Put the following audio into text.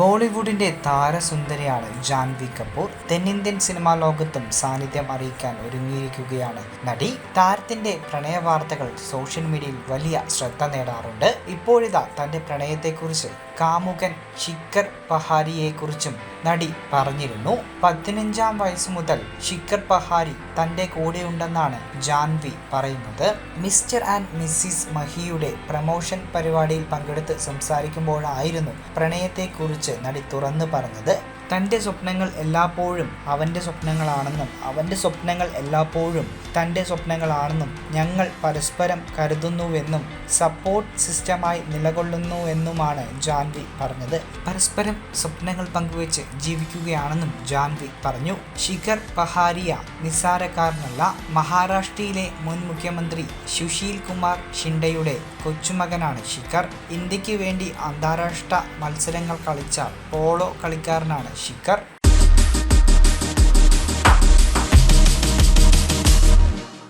ബോളിവുഡിന്റെ താരസുന്ദരിയാണ് ജാൻവി കപൂർ. തെന്നിന്ത്യൻ സിനിമാ ലോകത്തും സാന്നിധ്യം അറിയിക്കാൻ ഒരുങ്ങിയിരിക്കുകയാണ് നടി. താരത്തിന്റെ പ്രണയ വാർത്തകൾ സോഷ്യൽ മീഡിയയിൽ വലിയ ശ്രദ്ധ നേടാറുണ്ട്. ഇപ്പോഴിതാ തന്റെ പ്രണയത്തെക്കുറിച്ച് കാമുകൻ ശിഖർ പഹാരിയെക്കുറിച്ചും നടി പറഞ്ഞിരുന്നു. പതിനഞ്ചാം വയസ്സ് മുതൽ ശിഖർ പഹാരി തന്റെ കൂടെയുണ്ടെന്നാണ് ജാൻവി പറയുന്നത്. മിസ്റ്റർ ആൻഡ് മിസ്സിസ് മഹിയുടെ പ്രമോഷൻ പരിപാടിയിൽ പങ്കെടുത്ത് സംസാരിക്കുമ്പോഴായിരുന്നു പ്രണയത്തെക്കുറിച്ച് നടി തുറന്നു പറഞ്ഞത് തന്റെ സ്വപ്നങ്ങൾ എല്ലാപ്പോഴും അവന്റെ സ്വപ്നങ്ങളാണെന്നും അവന്റെ സ്വപ്നങ്ങൾ എല്ലാപ്പോഴും തന്റെ സ്വപ്നങ്ങളാണെന്നും ഞങ്ങൾ പരസ്പരം കരുതുന്നുവെന്നും സപ്പോർട്ട് സിസ്റ്റമായി നിലകൊള്ളുന്നുവെന്നുമാണ് ജാൻവി പറഞ്ഞത്. പരസ്പരം സ്വപ്നങ്ങൾ പങ്കുവെച്ച് ജീവിക്കുകയാണെന്നും ജാൻവി പറഞ്ഞു. ശിഖർ പഹാരിയ നിസ്സാരക്കാരനല്ല. മഹാരാഷ്ട്രയിലെ മുൻ മുഖ്യമന്ത്രി സുശീൽ കുമാർ ഷിൻഡയുടെ കൊച്ചുമകനാണ് ശിഖർ. ഇന്ത്യയ്ക്ക് വേണ്ടി അന്താരാഷ്ട്ര മത്സരങ്ങൾ കളിച്ച പോളോ കളിക്കാരനാണ് ശിഖർ